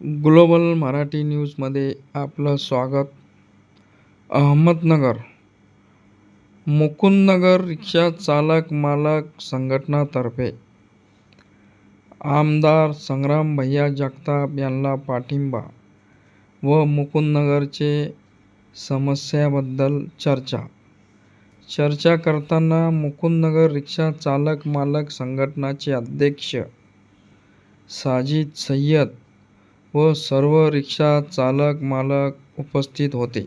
Global Marathi न्यूजमध्ये आपलं स्वागत. अहमदनगर. मुकुंदनगर रिक्षा चालक मालक संघटनातर्फे आमदार संग्राम भैया जगताप यांना पाठिंबा व मुकुंदनगरचे समस्याबद्दल चर्चा. चर्चा करताना मुकुंदनगर रिक्षा चालक मालक संघटनाचे अध्यक्ष साजिद सय्यद व सर्व रिक्षा चालक मालक उपस्थित होते.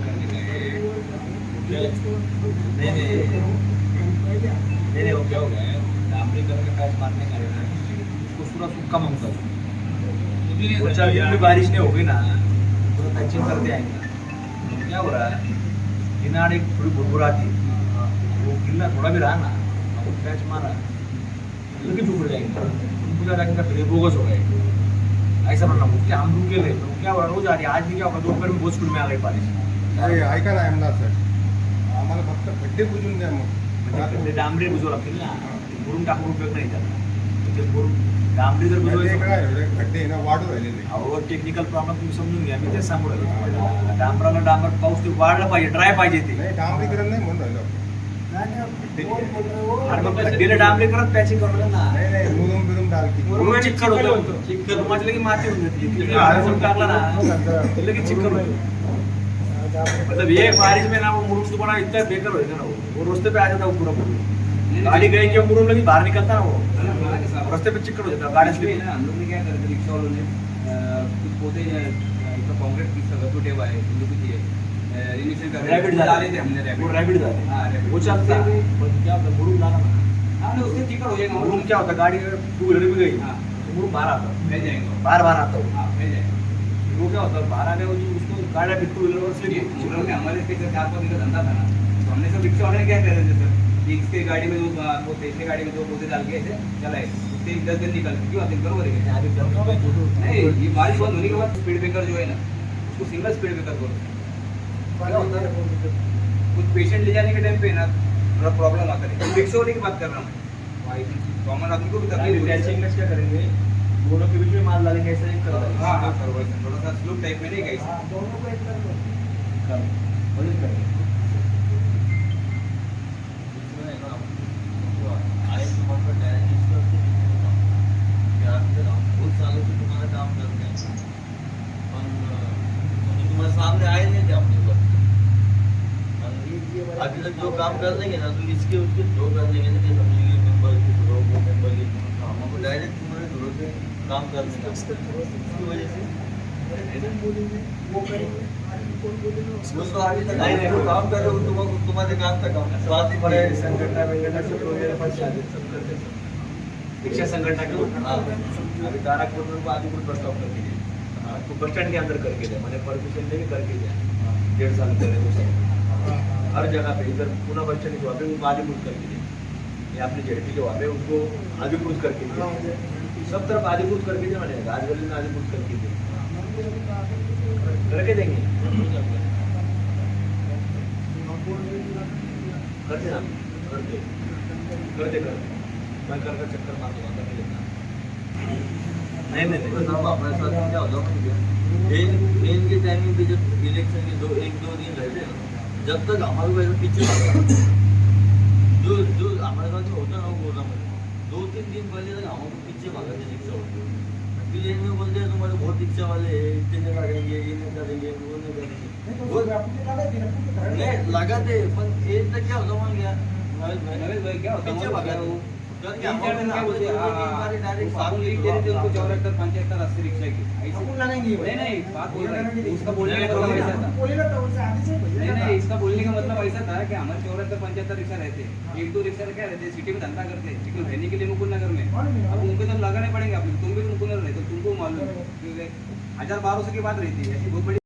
करने का, है। नहीं नहीं। नहीं वो क्या हो गया है? डामरी करके पैच मारने का है। ना उसको पूरा सूखा माँगता हूँ। वो जब भी बारिश नहीं होगी ना तो पैचिंग करते आएँगे। क्या हो रहा है? किनार एक थोड़ी बुरबुरा थी। वो गिरना थोड़ा भी रहा ना वो पैच मारा। लगे चुप जाएँगे। पूजा जाके फिर बोगस हो गए। ऐसा बनना वो क्या हम रुके ले तो क्या हो रहा रोज आ रही आज भी क्या होगा? दोपहर में बहुत स्कूल में आ गई बारिश। अरे ऐका ना सर आम्हाला फक्त खड्डे बुजून द्या मग म्हणजे डांबरी बुजवू लागतील ना। बुरून टाकून उपयोग नाही त्याला बुरून डांबरी जर बुजवायचं खड्डे आहे ना वाढू राहिलेले अहो टेक्निकल प्रॉब्लेम तुम्ही समजून घ्या मी तेच सांगू राहिलो डांबराला डांबर पाऊस ते वाढलं पाहिजे ड्राय पाहिजे ते. डांबरीकरण नाही म्हणून राहिलो. आपण. आणि मग खड्डीला डांबरी करत पॅचिंग करू ना. नाही नाही मुरुम बिरुम डालकी. मुरुम होतं. चिक्कड म्हटलं की माती होऊन जाते. तुम्ही हळद टाकला ना. लगेच चिक्कड होतं. मतलब ये बारिश में ना वो मुरुम तो बड़ा इतना बेकार हो जाता ना वो. वो रास्ते पे आ जाता वो पूरा पूरा. गाड़ी गई कि वो मुरुम लगी बाहर निकलता ना वो। रास्ते पे चिक्कड़ हो जाता गाड़ी स्लिप। ना हम लोग ने क्या करते रिक्शा वालों ने कुछ है, अ, इसका कांक्रीट की सगळं टूटे हुआ है लोग कुछ ये रिनिशन कर रैबिट डाले थे हमने वो रैबिट रैबिट जाते हाँ, वो चलता। है पर क्या है मुरुम लाना ना हाँ ना उससे चिकन हो जाएगा मुरुम क्या होता है गाड़ी टू व्हीलर भी गई। हाँ। तो मुरुम बाहर आता। है फैल जाएँगे। बाहर बाहर आता है हाँ फैल जाएँगे। वो क्या होता है बाहर आने वो उसको गाड़ी भी टू व्हीलर और स्लिप ने हमारे का धंधा था ना। तो हमने सब रिक्शा वाले क्या कर रहे थे सर? कि इसके गाड़ी में जो वो तीसरे गाड़ी में जो पौधे डाल के ऐसे चलाए। उससे दस दिन निकल क्यों? आते बरोबर है क्या? नहीं ये बारिश बंद होने के बाद स्पीड ब्रेकर जो है ना उसको सिंगल स्पीड ब्रेकर करो है। कुछ पेशेंट ले जाने के टाइम पे ना थोड़ा प्रॉब्लम आता है। रिक्शा वाले की बात कर रहा हूँ। कॉमन आदमी को भी तकलीफ़ है क्या करेंगे? दोनों के बीच में माल डालेंगे ऐसा एक कर हाँ हाँ करो थोड़ा सा स्लो टाइप में नहीं गई दोनों को एक कर वही करेंगे सामने आए नहीं थे अपने ऊपर अभी तक जो काम कर देंगे ना तो इसके उसके जो कर देंगे ना कि समझेंगे मेंबर की ज़रूरत वो मेंबर की ज़रूरत हमको डायरेक्ट तुम्हारी ज़रूरत है काम करने का इसकी वजह से। वो करेंगे तो अभी तक आए नहीं वो काम कर रहे हो तुम तुम्हारे काम का काम साथ ही बड़े संगठन वगैरह सब वगैरह पास शादी सब करते हैं। शिक्षा संगठन के हाँ। अभी तारक को आदि को प्रस्ताव कर दिए तो बस स्टैंड के अंदर करके दे। मैंने परमिशन लेके करके दिया डेढ़ साल पहले दो साल हर जगह पे इधर पूना बस स्टैंड के वहाँ पे उनको अधिकृत करके दिया ये अपने जेटी के वहाँ पे उनको अधिकृत करके दिया सब तरफ़ अधिकृत करके दिया मैंने राजगली में अधिकृत करके दिया करके देंगे। करते ना करते करते करते। मैं कर कर चक्कर मार दूँगा कर लेता नहीं नहीं तो नहीं साहब हमारे साथ क्या होता है इन इनके टाइमिंग पे जब इलेक्शन के दो एक दो दिन रहते हैं जब तक हमारे को ऐसा पीछे भागा जो जो हमारे साथ में होता है ना वो बोल रहा मैं दो तीन दिन पहले तक हमारे पीछे भागा थे रिक्शा वाले। फिर इनमें बोलते हैं तुम्हारे बहुत रिक्शा वाले इतने नहीं लगेंगे ये नहीं करेंगे वो नहीं करेंगे। वो- नहीं लगाते पर एक तक क्या होता मान गया नवेश भाई क्या होता है पीछे भागा वो। हैं, हाँ, हाँ, हाँ, पंचहत्तर अस्सी रिक्शा की नहीं नहीं बात बोल रहा उसका बोलने का मतलब ऐसा था? नहीं नहीं इसका बोलने का मतलब ऐसा था कि हमारे चौहत्तर पंचहत्तर रिक्शा रहते एक दो रिक्शा क्या रहते हैं सिटी में धंधा करते हैं। लेकिन रहने के लिए मुकुंद नगर में अब उनको तो लगाने पड़ेंगे आप तुम भी तो मुकुंद नगर रहते तुमको मालूम है। क्योंकि हज़ार बारह सौ की बात रहती है ऐसी बहुत बड़ी